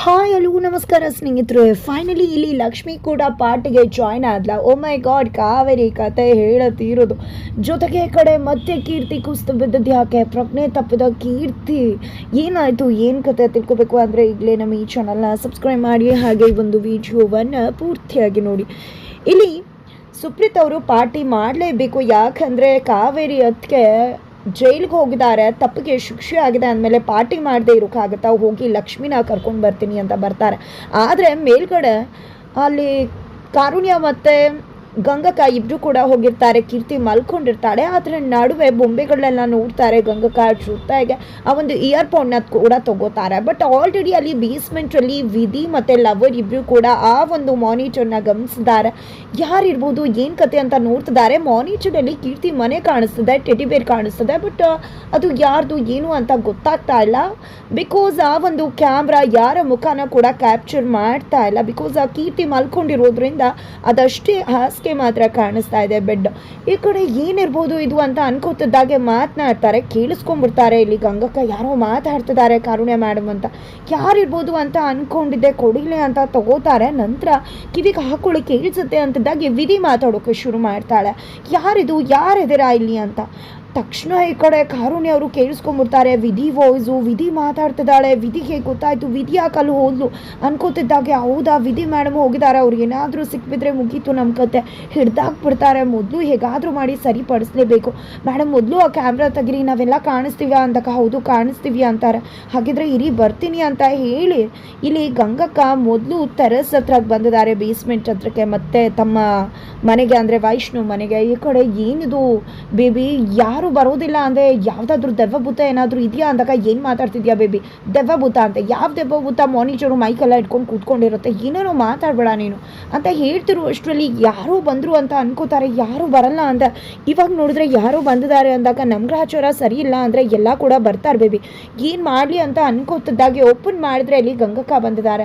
Hi ಅಲೂ ನಮಸ್ಕಾರ ಸ್ನೇಹಿತರು. Finally ಇಲ್ಲಿ ಲಕ್ಷ್ಮಿ ಕೂಡ ಪಾರ್ಟಿಗೆ ಜಾಯ್ನ್ ಆದ್ಲ. ಓ ಮೈ ಗಾಡ್ ಕಾವೇರಿ ಕತೆ ಹೇಳತ್ತಿರೋದು ಜೊತೆಗೆ ಕಡೆ ಮತ್ತೆ ಕೀರ್ತಿ ಕುಸ್ತು ಬಿದ್ದದ್ದು ಯಾಕೆ? ಪ್ರಜ್ಞೆ ತಪ್ಪಿದ ಕೀರ್ತಿ. ಏನಾಯಿತು? ಏನು ಕತೆ ತಿಳ್ಕೊಬೇಕು ಅಂದರೆ ಈಗಲೇ ನಮ್ಮ ಈ ಚಾನಲ್ನ ಸಬ್ಸ್ಕ್ರೈಬ್ ಮಾಡಿ. ಹಾಗೆ ಒಂದು ವಿಡಿಯೋವನ್ನು ಪೂರ್ತಿಯಾಗಿ ನೋಡಿ. ಇಲ್ಲಿ ಸುಪ್ರೀತ್ ಅವರು ಪಾರ್ಟಿ ಮಾಡಲೇಬೇಕು. ಯಾಕಂದರೆ ಕಾವೇರಿ ಅದಕ್ಕೆ ಜೈಲಿಗೆ ಹೋಗಿದ್ದಾರೆ, ತಪ್ಪಿಗೆ ಶಿಕ್ಷೆ ಆಗಿದೆ ಅಂದಮೇಲೆ ಪಾರ್ಟಿ ಮಾಡದೆ ಇರೋಕ್ಕಾಗತ್ತಾ? ಹೋಗಿ ಲಕ್ಷ್ಮೀನ ಕರ್ಕೊಂಡು ಬರ್ತೀನಿ ಅಂತ ಬರ್ತಾರೆ. ಆದರೆ ಮೇಲ್ಗಡೆ ಅಲ್ಲಿ ಕಾರುಣ್ಯ ಮತ್ತು ಗಂಗಕ್ಕ ಇಬ್ರು ಕೂಡ ಹೋಗಿರ್ತಾರೆ. ಕೀರ್ತಿ ಮಲ್ಕೊಂಡಿರ್ತಾಳೆ. ಆದರೆ ನಡುವೆ ಬೊಂಬೆಗಳನ್ನೆಲ್ಲ ನೋಡ್ತಾರೆ. ಗಂಗಕ್ಕ ಜೊತೆಗೆ ಆ ಒಂದು ಇಯರ್ ಫೋನ್ನ ಕೂಡ ತಗೋತಾರೆ. ಬಟ್ ಆಲ್ರೆಡಿ ಅಲ್ಲಿ ಬೇಸ್ಮೆಂಟಲ್ಲಿ ವಿಧಿ ಮತ್ತು ಲವರ್ ಇಬ್ಬರು ಕೂಡ ಆ ಒಂದು ಮಾನಿಟರ್ನ ಗಮನಿಸಿದ್ದಾರೆ. ಯಾರಿರ್ಬೋದು, ಏನು ಕತೆ ಅಂತ ನೋಡ್ತಿದ್ದಾರೆ. ಮಾನಿಟರಲ್ಲಿ ಕೀರ್ತಿ ಮನೆ ಕಾಣಿಸ್ತದೆ ಟೆಡಿ ಬೇರ್ ಕಾಣಿಸ್ತದೆ. ಬಟ್ ಅದು ಯಾರ್ದು, ಏನು ಅಂತ ಗೊತ್ತಾಗ್ತಾ ಇಲ್ಲ. ಬಿಕಾಸ್ ಆ ಒಂದು ಕ್ಯಾಮ್ರಾ ಯಾರ ಮುಖನ ಕೂಡ ಕ್ಯಾಪ್ಚರ್ ಮಾಡ್ತಾ ಇಲ್ಲ. ಬಿಕಾಸ್ ಆ ಕೀರ್ತಿ ಮಲ್ಕೊಂಡಿರೋದ್ರಿಂದ ಅದಷ್ಟೇ ಹಾಸಿಗೆ ಮಾತ್ರ ಕಾಣಿಸ್ತಾ ಇದೆ ಬೆಡ್. ಈ ಕಡೆ ಏನಿರ್ಬೋದು ಇದು ಅಂತ ಅನ್ಕೋತಿದ್ದಾಗೆ ಮಾತನಾಡ್ತಾರೆ, ಕೇಳಿಸ್ಕೊಂಡ್ಬಿಡ್ತಾರೆ. ಇಲ್ಲಿ ಗಂಗಕ್ಕ ಯಾರೋ ಮಾತಾಡ್ತಿದ್ದಾರೆ ಕಾರುಣ್ಯ ಮೇಡಮ್ ಅಂತ. ಯಾರಿರ್ಬೋದು ಅಂತ ಅನ್ಕೊಂಡಿದ್ದೆ ಕೊಡಿಲೆ ಅಂತ ತಗೋತಾರೆ. ನಂತರ ಕಿವಿಗೆ ಹಾಕೊಳ್ಳಿ ಕೇಳಿಸುತ್ತೆ ಅಂತಿದ್ದಾಗೆ ವಿಧಿ ಮಾತಾಡೋಕೆ ಶುರು ಮಾಡ್ತಾಳೆ. ಯಾರಿದು ಯಾರಿದ್ದೀರ ಇಲ್ಲಿ ಅಂತ. ತಕ್ಷಣ ಈ ಕಡೆ ಕಾರುಣ್ಯ ಅವರು ಕೇಳಿಸ್ಕೊಂಡ್ಬಿಡ್ತಾರೆ. ವಿಧಿ ವಾಯ್ಸು ವಿಧಿ ಮಾತಾಡ್ತಿದ್ದಾಳೆ. ವಿಧಿಗೆ ಗೊತ್ತಾಯಿತು? ವಿಧಿ ಹಾಕಲು ಹೋದ್ಲು. ಅನ್ಕೋತಿದ್ದಾಗೆ, ಹೌದಾ? ವಿಧಿ ಮೇಡಮ್ ಹೋಗಿದ್ದಾರೆ. ಅವ್ರಿಗೆ ಏನಾದರೂ ಸಿಕ್ಬಿದ್ರೆ ಮುಗೀತು ನಮ್ಮ ಕತೆ. ಹಿಡ್ದಾಕ್ಬಿಡ್ತಾರೆ. ಮೊದಲು ಹೇಗಾದರೂ ಮಾಡಿ ಸರಿಪಡಿಸ್ಲೇಬೇಕು. ಮೇಡಮ್ ಮೊದಲು ಆ ಕ್ಯಾಮ್ರಾ ತೆಗಿರಿ. ನಾವೆಲ್ಲ ಕಾಣಿಸ್ತೀವ ಅಂದಾಗ, ಹೌದು, ಕಾಣಿಸ್ತೀವಿ ಅಂತಾರೆ. ಹಾಗಿದ್ರೆ ಇರಿ, ಬರ್ತೀನಿ ಅಂತ ಹೇಳಿ ಇಲ್ಲಿ ಗಂಗಕ್ಕ ಮೊದಲು ಟೆರೆಸ್ ಹತ್ರ ಬಂದಿದ್ದಾರೆ. ಬೇಸ್ಮೆಂಟ್ ಹತ್ರಕ್ಕೆ. ಮತ್ತೆ ತಮ್ಮ ಮನೆಗೆ, ಅಂದರೆ ವೈಷ್ಣು ಮನೆಗೆ. ಈ ಕಡೆ ಏನಿದು? ಬೇಬಿ ಯಾರು ಬರೋದಿಲ್ಲ ಅಂದರೆ ಯಾವುದಾದ್ರೂ ದೆವ್ವಭೂತ ಏನಾದರೂ ಇದೆಯಾ ಅಂದಾಗ ಏನು ಮಾತಾಡ್ತಿದ್ಯಾ ಬೇಬಿ ದೆವ್ವಭೂತ ಅಂತ. ಯಾವ ದೆವ್ವಭೂತ? ಮಾನಿಟರು ಮೈಕೆಲ್ಲ ಇಟ್ಕೊಂಡು ಕೂತ್ಕೊಂಡಿರುತ್ತೆ. ಏನೇನೋ ಮಾತಾಡಬೇಡ ನೀನು ಅಂತ ಹೇಳ್ತಿರು. ಅಷ್ಟರಲ್ಲಿ ಯಾರೋ ಬಂದರು ಅಂತ ಅನ್ಕೋತಾರೆ. ಯಾರು ಬರಲ್ಲ ಅಂತ. ಇವಾಗ ನೋಡಿದ್ರೆ ಯಾರೋ ಬಂದಿದ್ದಾರೆ ಅಂದಾಗ ನಮ್ಮ ಗ್ರಹಚಾರ ಸರಿ ಇಲ್ಲ ಅಂದರೆ ಎಲ್ಲ ಕೂಡ ಬರ್ತಾರೆ ಬೇಬಿ ಏನು ಮಾಡಲಿ ಅಂತ ಅನ್ಕೋತಿದ್ದಾಗೆ ಓಪನ್ ಮಾಡಿದ್ರೆ ಅಲ್ಲಿ ಗಂಗಕ್ಕ ಬಂದಿದ್ದಾರೆ.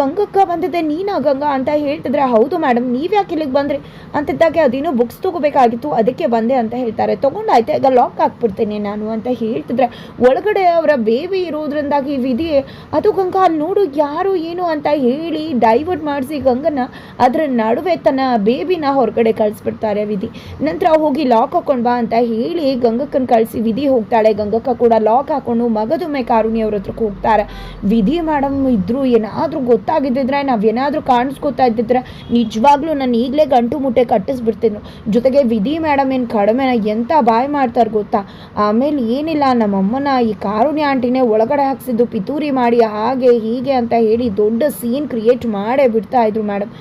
ಗಂಗಕ್ಕ ಬಂದಿದ್ದೆ ನೀನಾ ಗಂಗಾ ಅಂತ ಹೇಳ್ತಿದ್ರೆ ಹೌದು ಮೇಡಮ್ ನೀವು ಯಾಕೆ ಇಲ್ಲಿಗೆ ಬಂದ್ರಿ? ಅಂತಿದ್ದಾಗೆ ಅದೇನೋ ಬುಕ್ಸ್ ತೊಗೋಬೇಕಾಗಿತ್ತು, ಅದಕ್ಕೆ ಬಂದೆ ಅಂತ ಹೇಳ್ತಾರೆ. ತೊಗೊಂಡಾಯ್ತು. ಈಗ ಲಾಕ್ ಹಾಕ್ಬಿಡ್ತೇನೆ ನಾನು ಅಂತ ಹೇಳ್ತಿದ್ರೆ ಒಳಗಡೆ ಅವರ ಬೇಬಿ ಇರೋದ್ರಿಂದಾಗಿ ವಿಧಿ, ಅದು ಗಂಗಾ, ಅಲ್ಲಿ ನೋಡು ಯಾರು ಏನು ಅಂತ ಹೇಳಿ ಡೈವರ್ಟ್ ಮಾಡಿಸಿ ಗಂಗನ ಅದರ ನಡುವೆ ತನ್ನ ಬೇಬಿನ ಹೊರಗಡೆ ಕಳಿಸ್ಬಿಡ್ತಾರೆ ವಿಧಿ. ನಂತರ ಹೋಗಿ ಲಾಕ್ ಹಾಕೊಂಡು ಬಾ ಅಂತ ಹೇಳಿ ಗಂಗಕ್ಕನ ಕಳಿಸಿ ವಿಧಿ ಹೋಗ್ತಾಳೆ. ಗಂಗಕ್ಕ ಕೂಡ ಲಾಕ್ ಹಾಕೊಂಡು ಮಗದೊಮ್ಮೆ ಕಾರುಣಿ ಅವ್ರ ಹತ್ರಕ್ಕೆ ಹೋಗ್ತಾರೆ. ವಿಧಿ, ಮೇಡಮ್, ಇದ್ರು ಏನಾದರೂ ಗೊತ್ತಾಗಿದ್ದಿದ್ರೆ ನಾವೇನಾದರೂ ಕಾಣಿಸ್ಕೊತಾ ಇದ್ದಿದ್ರೆ ನಿಜವಾಗ್ಲೂ ನಾನು ಈಗಲೇ ಗಂಟು ಮುಟ್ಟೆ ಕಟ್ಟಿಸ್ಬಿಡ್ತೀನಿ. ಜೊತೆಗೆ ವಿಧಿ, ಮೇಡಮ್, ಏನು ಕಡಿಮೆನ ಎಂಥ ಬಾಯ್ ಮಾಡ್ತಾರೆ ಗೊತ್ತಾ? ಆಮೇಲೆ ಏನಿಲ್ಲ, ನಮ್ಮಮ್ಮನ ಈ ಕಾರುಣ್ಯ ಆಂಟಿನೇ ಒಳಗಡೆ ಹಾಕ್ಸಿದ್ದು, ಪಿತೂರಿ ಮಾಡಿ, ಹಾಗೆ ಹೀಗೆ ಅಂತ ಹೇಳಿ ದೊಡ್ಡ ಸೀನ್ ಕ್ರಿಯೇಟ್ ಮಾಡೇ ಬಿಡ್ತಾ ಇದ್ರು ಮೇಡಮ್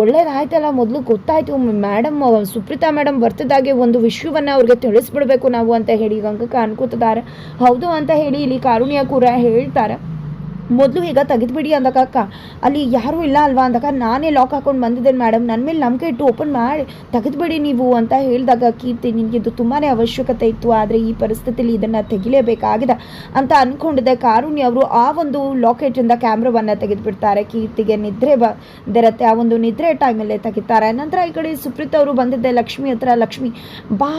ಒಳ್ಳೇದಾಯ್ತಲ್ಲ ಮೊದಲು ಗೊತ್ತಾಯಿತು ಮೇಡಮ್ ಸುಪ್ರೀತಾ ಮೇಡಮ್ ಬರ್ತದಾಗೆ ಒಂದು ವಿಷಯವನ್ನು ಅವ್ರಿಗೆ ತಿಳಿಸ್ಬಿಡ್ಬೇಕು ನಾವು ಅಂತ ಹೇಳಿ ಗಂಗಕ್ಕ ಅನ್ಕೋತಿದ್ದಾರೆ. ಹೌದು ಅಂತ ಹೇಳಿ ಇಲ್ಲಿ ಕಾರುಣ್ಯ ಕೂಡ ಹೇಳ್ತಾರೆ. ಮೊದಲು ಈಗ ತೆಗೆದುಬಿಡಿ ಅಂದಾಗ ಅಕ್ಕ. ಅಲ್ಲಿ ಯಾರೂ ಇಲ್ಲ ಅಲ್ವಾ ಅಂದಾಗ ನಾನೇ ಲಾಕ್ ಹಾಕೊಂಡು ಬಂದಿದ್ದೇನೆ ಮೇಡಮ್ ನನ್ನ ಮೇಲೆ ನಂಬಿಕೆ ಇಟ್ಟು ಓಪನ್ ಮಾಡಿ ತೆಗೆದುಬಿಡಿ ನೀವು ಅಂತ ಹೇಳಿದಾಗ ಕೀರ್ತಿ ನಿನಗೆ ಇದು ತುಂಬಾ ಅವಶ್ಯಕತೆ ಇತ್ತು. ಆದರೆ ಈ ಪರಿಸ್ಥಿತಿಯಲ್ಲಿ ಇದನ್ನು ತೆಗಿಲೇಬೇಕಾಗಿದೆ ಅಂತ ಅಂದ್ಕೊಂಡಿದ್ದೆ ಕಾರುಣ್ಯ ಅವರು ಆ ಒಂದು ಲಾಕೆಟಿಂದ ಕ್ಯಾಮ್ರಾವನ್ನು ತೆಗೆದುಬಿಡ್ತಾರೆ. ಕೀರ್ತಿಗೆ ನಿದ್ರೆ ಬಂದಿರತ್ತೆ ಆ ಒಂದು ನಿದ್ರೆ ಟೈಮಲ್ಲೇ ತೆಗಿತಾರೆ. ನಂತರ ಈ ಕಡೆ ಸುಪ್ರೀತ್ ಅವರು ಬಂದಿದ್ದೆ ಲಕ್ಷ್ಮಿ ಹತ್ರ. ಲಕ್ಷ್ಮಿ, ಬಾ,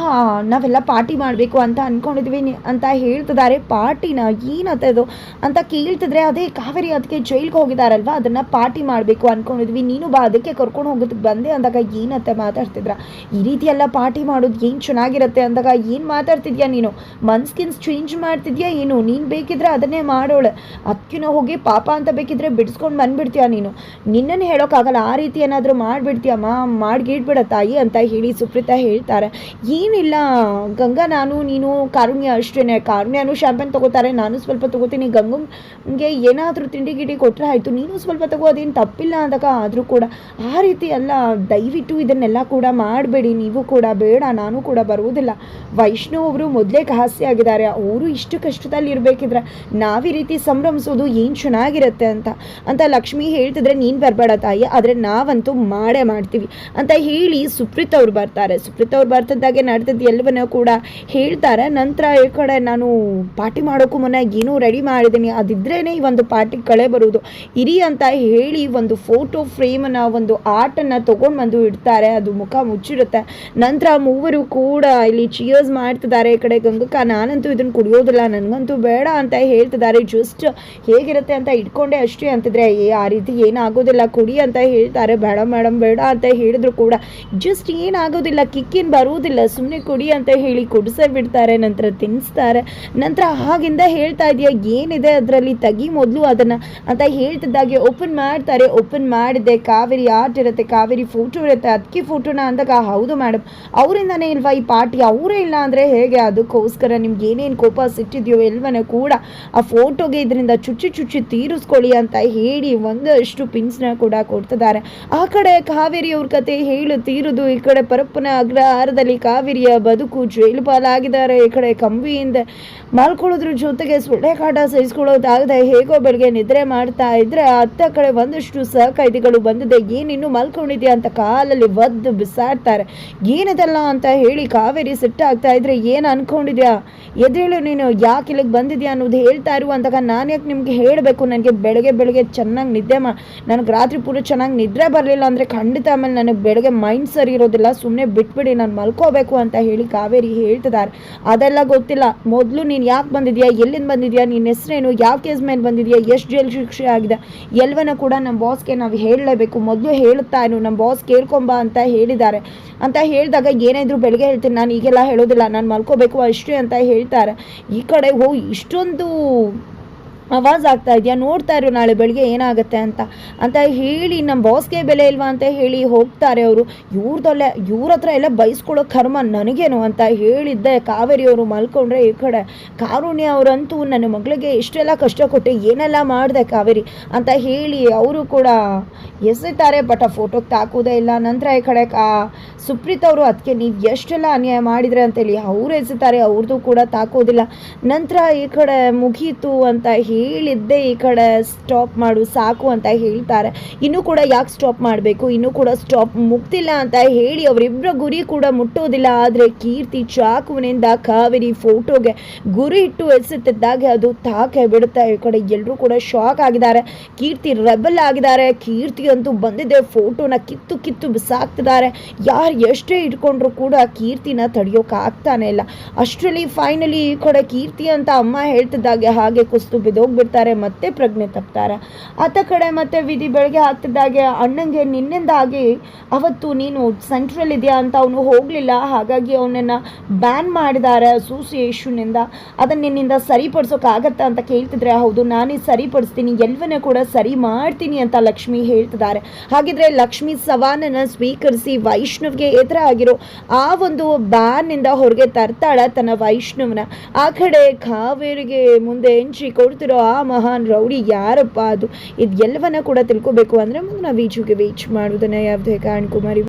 ನಾವೆಲ್ಲ ಪಾರ್ಟಿ ಮಾಡಬೇಕು ಅಂತ ಅಂದ್ಕೊಂಡಿದ್ವಿ ಅಂತ ಹೇಳ್ತಿದ್ದಾರೆ. ಪಾರ್ಟಿನ ಏನತ್ತೆ ಅದು ಅಂತ ಕೇಳ್ತಿದ್ರೆ ಅದೇ ಕಾವೇರಿ ಅದಕ್ಕೆ ಜೈಲ್ಗೆ ಹೋಗಿದಾರಲ್ವಾ? ಅದನ್ನ ಪಾರ್ಟಿ ಮಾಡಬೇಕು ಅನ್ಕೊಂಡಿದ್ವಿ. ನೀನು ಬಾ, ಅದಕ್ಕೆ ಕರ್ಕೊಂಡು ಹೋಗೋದಕ್ಕೆ ಬಂದೆ ಅಂದಾಗ ಏನತ್ತೆ ಮಾತಾಡ್ತಿದ್ರ? ಈ ರೀತಿ ಎಲ್ಲ ಪಾರ್ಟಿ ಮಾಡೋದು ಏನು ಚೆನ್ನಾಗಿರುತ್ತೆ ಅಂದಾಗ ಏನು ಮಾತಾಡ್ತಿದ್ಯಾ ನೀನು? ಮನ್ಸ್ಕಿನ್ಸ್ ಚೇಂಜ್ ಮಾಡ್ತಿದ್ಯಾ ಏನು? ನೀನು ಬೇಕಿದ್ರೆ ಅದನ್ನೇ ಮಾಡೋಳೆ. ಅಕ್ಕಿನ ಹೋಗಿ ಪಾಪ ಅಂತ ಬೇಕಿದ್ರೆ ಬಿಡಿಸ್ಕೊಂಡು ಬಂದ್ಬಿಡ್ತೀಯ ನೀನು? ನಿನ್ನನ್ನು ಹೇಳೋಕ್ಕಾಗಲ್ಲ ಆ ರೀತಿ ಏನಾದರೂ ಮಾಡಿಬಿಡ್ತೀಯಮ್ಮ ಮಾಡ್ಗಿಡ್ಬಿಡ ತಾಯಿ ಅಂತ ಹೇಳಿ ಸುಪ್ರೀತಾ ಹೇಳ್ತಾರೆ. ಏನಿಲ್ಲ, ಗಂಗಾ ನಾನು, ನೀನು, ಕಾರುಣ್ಯ ಅಷ್ಟೇ ಕಾರುಣ್ಯನು ಶಾಂಪೇನ್ ತಗೋತಾರೆ. ನಾನು ಸ್ವಲ್ಪ ತಗೋತೀನಿ. ಗಂಗಂಗೆ ಏನಾದರೂ ತಿಂಡಿ ಗಿಡಿ ಕೊಟ್ಟರೆ ಆಯಿತು. ನೀನು ಸ್ವಲ್ಪ ತಗೋ, ಅದೇನು ತಪ್ಪಿಲ್ಲ ಅಂದಾಗ ಆದರೂ ಕೂಡ ಆ ರೀತಿ ಅಲ್ಲ. ದಯವಿಟ್ಟು ಇದನ್ನೆಲ್ಲ ಕೂಡ ಮಾಡಬೇಡಿ. ನೀವು ಕೂಡ ಬೇಡ, ನಾನು ಕೂಡ ಬರುವುದಿಲ್ಲ. ವೈಷ್ಣವ್ ಅವರು ಮೊದಲೇ ಕಹಾಸ್ಯ ಆಗಿದ್ದಾರೆ. ಅವರು ಇಷ್ಟು ಕಷ್ಟದಲ್ಲಿ ಇರಬೇಕಿದ್ರೆ ನಾವು ರೀತಿ ಸಂಭ್ರಮಿಸೋದು ಏನು ಚೆನ್ನಾಗಿರುತ್ತೆ ಅಂತ. ಅಂತ ಲಕ್ಷ್ಮಿ ಹೇಳ್ತಿದ್ರೆ, ನೀನು ಬರಬೇಡ ತಾಯಿ, ಆದರೆ ನಾವಂತೂ ಮಾಡೇ ಮಾಡ್ತೀವಿ. ಅಂತ ಹೇಳಿ ಸುಪ್ರೀತ್ ಅವ್ರು ಬರ್ತಾರೆ. ಸುಪ್ರೀತ್ ಅವ್ರು ಬರ್ತಿದ್ದಾಗೆ ನಡೆದಿದ್ದು ಎಲ್ಲವನ್ನೂ ಕೂಡ ಹೇಳ್ತಾರೆ. ನಂತರ ಈ ಕಡೆ ನಾನು ಪಾರ್ಟಿ ಮಾಡೋಕ್ಕೂ ಮುನ್ನ ಏನೂ ರೆಡಿ ಮಾಡಿದ್ದೀನಿ. ಅದಿದ್ರೇ ಈ ಒಂದು ಪಾರ್ಟಿಗಳೇ ಬರುವುದು. ಇರಿ ಅಂತ ಹೇಳಿ ಒಂದು ಫೋಟೋ ಫ್ರೇಮನ್ನ ಒಂದು ಆರ್ಟನ್ನು ತೊಗೊಂಡು ಬಂದು ಇಡ್ತಾರೆ. ಅದು ಮುಖ ಮುಚ್ಚಿರುತ್ತೆ. ನಂತರ ಮೂವರು ಕೂಡ ಇಲ್ಲಿ ಚಿಯರ್ಸ್ ಮಾಡ್ತಿದ್ದಾರೆ. ಈ ಕಡೆ ಗಂಗಕ್ಕ, ನಾನಂತೂ ಇದನ್ನು ಕುಡಿಯೋದಿಲ್ಲ. ನನಗಂತೂ ಬೇಡ ಅಂತ ಹೇಳ್ತಿದ್ದಾರೆ. ಜಸ್ಟ್ ಹೇಗಿರುತ್ತೆ ಅಂತ ಇಟ್ಕೊಂಡೆ ಅಷ್ಟೇ ಅಂತಿದ್ರೆ ಆ ರೀತಿ ಏನಾಗೋದಿಲ್ಲ. ಕುಡಿ ಅಂತ ಹೇಳ್ತಾರೆ. ಬೇಡ ಮೇಡಮ್ ಬೇಡ ಅಂತ ಹೇಳಿದ್ರು ಕೂಡ. ಜಸ್ಟ್ ಏನಾಗೋದಿಲ್ಲ. ಕಿಕ್ಕಿನ್ ಬರುವುದಿಲ್ಲ. ಸುಮ್ಮನೆ ಕುಡಿ ಅಂತ ಹೇಳಿ ಕುಡಿಸೇ ಬಿಡ್ತಾರೆ. ನಂತರ ತಿನ್ನಿಸ್ತಾರೆ ನಂತರ ಆಗಿಂದ ಹೇಳ್ತಾ ಇದೆಯಾ. ಏನಿದೆ ಅದರಲ್ಲಿ? ತೆಗಿ ಮೊದಲು ಅದನ್ನು ಅಂತ ಹೇಳ್ತಿದ್ದಾಗೆ ಓಪನ್ ಮಾಡ್ತಾರೆ ಓಪನ್ ಮಾಡಿದೆ, ಕಾವೇರಿ ಆರ್ಟ್ ಇರುತ್ತೆ, ಕಾವೇರಿ ಫೋಟೋ ಇರುತ್ತೆ ಅದಕ್ಕೆ ಫೋಟೋನ ಅಂದಾಗ, ಹೌದು ಮೇಡಮ್ ಅವರಿಂದನೇ ಇಲ್ವಾ ಈ ಪಾರ್ಟಿ? ಅವರೇ ಇಲ್ಲ ಅಂದರೆ ಹೇಗೆ? ಅದಕ್ಕೋಸ್ಕರ ನಿಮ್ಗೆ ಏನೇನು ಕೋಪ ಸಿಟ್ಟಿದೆಯೋ ಎಲ್ವನ ಕೂಡ ಆ ಫೋಟೋಗೆ ಇದರಿಂದ ಚುಚ್ಚಿ ಚುಚ್ಚಿ ತೀರಿಸ್ಕೊಳ್ಳಿ ಅಂತ ಹೇಳಿ ಒಂದಷ್ಟು ಪಿನ್ಸ್ನ ಕೂಡ ಕೊಡ್ತಿದ್ದಾರೆ. ಆ ಕಡೆ ಕಾವೇರಿ ಅವ್ರ ಕತೆ ಹೇಳು, ತೀರುದು, ಈ ಕಡೆ ಪರಪ್ಪನ ಅಗ್ರಹಾರದಲ್ಲಿ ಕಾವೇರಿಯ ಬದುಕು ಜೈಲು ಪಾಲಾಗಿದ್ದಾರೆ, ಈ ಕಡೆ ಕಂಬಿಯಿಂದ ಮಲ್ಕೊಳ್ಳೋದ್ರ ಜೊತೆಗೆ ಸೊಳ್ಳೆ ಕಾಟ ಸಹಿಸ್ಕೊಳ್ಳೋದಾಗದೆ ಹೇಗೋ ಬೆಳಗ್ಗೆ ನಿದ್ರೆ ಮಾಡ್ತಾ ಇದ್ರೆ ಅತ್ತ ಕಡೆ ಒಂದಷ್ಟು ಸಹಕೈದಿಗಳು ಬಂದಿದೆ. ಏನಿನ್ನು ಮಲ್ಕೊಂಡಿದ್ಯಾ ಅಂತ ಕಾಲಲ್ಲಿ ಒದ್ದು ಬಿಸಾಡ್ತಾರೆ. ಏನಿದಲ್ಲ ಅಂತ ಹೇಳಿ ಕಾವೇರಿ ಸಿಟ್ಟಾಗ್ತಾ ಇದ್ರೆ ಏನು ಅನ್ಕೊಂಡಿದ್ಯಾ? ಎದ್ರೇಳು ನೀನು ಯಾಕೆ ಇಲ್ಲಿಗೆ ಬಂದಿದ್ಯಾ ಅನ್ನೋದು ಹೇಳ್ತಾ ಇರುವಂತಾಗ ನಾನು ಯಾಕೆ ನಿಮ್ಗೆ ಹೇಳಬೇಕು? ನನಗೆ ಬೆಳಗ್ಗೆ ಬೆಳಗ್ಗೆ ಚೆನ್ನಾಗಿ ನಿದ್ದೆ ಮಾ ನನಗೆ ರಾತ್ರಿ ಪೂರ ಚೆನ್ನಾಗಿ ನಿದ್ರೆ ಬರಲಿಲ್ಲ ಅಂದರೆ ಖಂಡಿತ ಆಮೇಲೆ ನನಗೆ ಬೆಳಗ್ಗೆ ಮೈಂಡ್ ಸರಿ ಇರೋದಿಲ್ಲ. ಸುಮ್ಮನೆ ಬಿಟ್ಬಿಡಿ, ನಾನು ಮಲ್ಕೋಬೇಕು ಅಂತ ಹೇಳಿ ಕಾವೇರಿ ಹೇಳ್ತಿದ್ದಾರೆ. ಅದೆಲ್ಲ ಗೊತ್ತಿಲ್ಲ. ಮೊದಲು ನೀನು ಯಾಕೆ ಬಂದಿದ್ಯಾ? ಎಲ್ಲಿಂದ ಬಂದಿದ್ಯಾ? ನಿನ್ನ ಹೆಸರೇನು? ಯಾವ ಕೇಸ್ ಮೇಲೆ ಬಂದಿದ್ಯಾ? ಎಷ್ಟು ಜೈಲು ಶಿಕ್ಷೆ ಆಗಿದೆ? ಎಲ್ವನ ಕೂಡ ನಮ್ಮ ಬಾಸ್ಗೆ ನಾವು ಹೇಳಲೇಬೇಕು. ಮೊದಲು ಹೇಳುತ್ತಾ ಇರು ನಮ್ಮ ಬಾಸ್ ಕೇಳ್ಕೊಂಬ ಅಂತ ಹೇಳಿದ್ದಾರೆ. ಅಂತ ಹೇಳಿದಾಗ ಏನಾದರೂ ಬೆಳಗ್ಗೆ ಹೇಳ್ತೀನಿ, ನಾನು ಈಗೆಲ್ಲ ಹೇಳೋದಿಲ್ಲ, ನಾನು ಮಲ್ಕೋಬೇಕು ಅಷ್ಟೇ ಅಂತ ಹೇಳ್ತಾರೆ. ಈ ಕಡೆ, ಓ, ಇಷ್ಟೊಂದು ಆವಾಜ್ ಆಗ್ತಾ ಇದೆಯಾ? ನೋಡ್ತಾ ಇರು ನಾಳೆ ಬೆಳಿಗ್ಗೆ ಏನಾಗುತ್ತೆ ಅಂತ. ಅಂತ ಹೇಳಿ ನಮ್ಮ ಬಾಸ್ಗೆ ಬೆಲೆ ಇಲ್ವಾ ಅಂತ ಹೇಳಿ ಹೋಗ್ತಾರೆ ಅವರು. ಇವ್ರದಲ್ಲೇ ಇವ್ರ ಹತ್ರ ಎಲ್ಲ ಬಯಸ್ಕೊಳ್ಳೋ ಕರ್ಮ ನನಗೇನು ಅಂತ ಹೇಳಿದ್ದೆ ಕಾವೇರಿ ಅವರು ಮಲ್ಕೊಂಡ್ರೆ ಈ ಕಡೆ. ಕಾರುಣ್ಯ ಅವರಂತೂ ನನ್ನ ಮಗಳಿಗೆ ಇಷ್ಟೆಲ್ಲ ಕಷ್ಟ ಕೊಟ್ಟೆ ಏನೆಲ್ಲ ಮಾಡಿದೆ ಕಾವೇರಿ ಅಂತ ಹೇಳಿ ಅವರು ಕೂಡ ಎಸೆತಾರೆ, ಬಟ್ ಆ ಫೋಟೋಗೆ ತಾಕೋದೇ ಇಲ್ಲ. ನಂತರ ಈ ಕಡೆ ಕಾ, ಸುಪ್ರೀತ್ ಅವರು ಅದಕ್ಕೆ ನೀವು ಎಷ್ಟೆಲ್ಲ ಅನ್ಯಾಯ ಮಾಡಿದರೆ ಅಂತೇಳಿ ಅವರು ಎಸೆತಾರೆ ಅವ್ರದ್ದು ಕೂಡ ತಾಕೋದಿಲ್ಲ. ನಂತರ ಈ ಕಡೆ ಮುಗೀತು ಅಂತ ಹೇಳಿದ್ದೆ ಈ ಕಡೆ ಸ್ಟಾಪ್ ಮಾಡು, ಸಾಕು ಅಂತ ಹೇಳ್ತಾರೆ. ಇನ್ನೂ ಕೂಡ ಯಾಕೆ ಸ್ಟಾಪ್ ಮಾಡಬೇಕು? ಇನ್ನೂ ಕೂಡ ಸ್ಟಾಪ್ ಮುಗ್ತಿಲ್ಲ ಅಂತ ಹೇಳಿ ಅವರಿಬ್ಬರ ಗುರಿ ಕೂಡ ಮುಟ್ಟೋದಿಲ್ಲ. ಆದರೆ ಕೀರ್ತಿ ಚಾಕುವಿನಿಂದ ಕಾವೇರಿ ಫೋಟೋಗೆ ಗುರಿ ಇಟ್ಟು ಎಸೆತಿದ್ದಾಗೆ ಅದು ತಾಕೆ ಬಿಡುತ್ತೆ. ಈ ಕಡೆ ಎಲ್ಲರೂ ಕೂಡ ಶಾಕ್ ಆಗಿದ್ದಾರೆ. ಕೀರ್ತಿ ರೆಬಲ್ ಆಗಿದ್ದಾರೆ. ಕೀರ್ತಿ ಅಂತೂ ಬಂದಿದೆ ಫೋಟೋನ ಕಿತ್ತು ಕಿತ್ತು ಬಿಸಾಕ್ತಿದ್ದಾರೆ. ಯಾರು ಎಷ್ಟೇ ಇಟ್ಕೊಂಡ್ರು ಕೂಡ ಕೀರ್ತಿನ ತಡೆಯೋಕೆ ಆಗ್ತಾನೆ ಇಲ್ಲ. ಅಷ್ಟರಲ್ಲಿ ಫೈನಲಿ ಈ ಕಡೆ ಕೀರ್ತಿ ಅಂತ ಅಮ್ಮ ಹೇಳ್ತಿದ್ದಾಗೆ, ಹಾಗೆ ಕುಸ್ತು ಬಿದ್ದೋಗ್ಬಿಡ್ತಾರೆ ಮತ್ತೆ ಪ್ರಜ್ಞೆ ತಪ್ತಾರೆ. ಆತ ಕಡೆ ಮತ್ತೆ ವಿಧಿ ಬೆಳಗ್ಗೆ ಹಾಕ್ತಿದ್ದಾಗೆ ಅಣ್ಣಂಗೆ ನಿನ್ನಿಂದಾಗಿ ಅವತ್ತು ನೀನು ಸೆಂಟ್ರಲ್ ಇದೆಯಾ ಅಂತ ಅವನು ಹೋಗಲಿಲ್ಲ. ಹಾಗಾಗಿ ಅವನನ್ನ ಬ್ಯಾನ್ ಮಾಡಿದ್ದಾರೆ ಅಸೋಸಿಯೇಷನ್ನಿಂದ ಅದನ್ನ ನಿನ್ನಿಂದ ಸರಿಪಡಿಸೋಕ್ಕಾಗತ್ತಾ ಅಂತ ಕೇಳ್ತಿದ್ರೆ, ಹೌದು, ನಾನೇ ಸರಿಪಡಿಸ್ತೀನಿ ಎಲ್ಲವನ್ನ ಕೂಡ ಸರಿ ಮಾಡ್ತೀನಿ ಅಂತ ಲಕ್ಷ್ಮಿ ಹೇಳ್ತಿದ್ದಾರೆ ಹಾಗಿದ್ರೆ ಲಕ್ಷ್ಮಿ ಸವಾಲನ್ನು ಸ್ವೀಕರಿಸಿ ವೈಷ್ಣವ್ಗೆ ಎದುರ ಆಗಿರೋ ಆ ಒಂದು ಬ್ಯಾನಿಂದ ಹೊರಗೆ ತರ್ತಾಳ ತನ್ನ ವೈಷ್ಣವನ. ಆ ಕಡೆ ಕಾವೇರಿಗೆ ಮುಂದೆ ಎಂಟ್ರಿ ಕೊಡ್ತಿರೋ ಆ ಮಹಾನ್ ರೌಡಿ ಯಾರಪ್ಪ ಅದು? ಇದು ಎಲ್ಲವನ್ನ ಕೂಡ ತಿಳ್ಕೊಬೇಕು ಅಂದರೆ ಮುಂದೆ ನಾವು ಈಜುಗೆ ವೀಚ್ ಮಾಡೋದನ್ನ ಯಾವುದೇ? ಕಾರಣಕ್ಕೂ ಮರಿ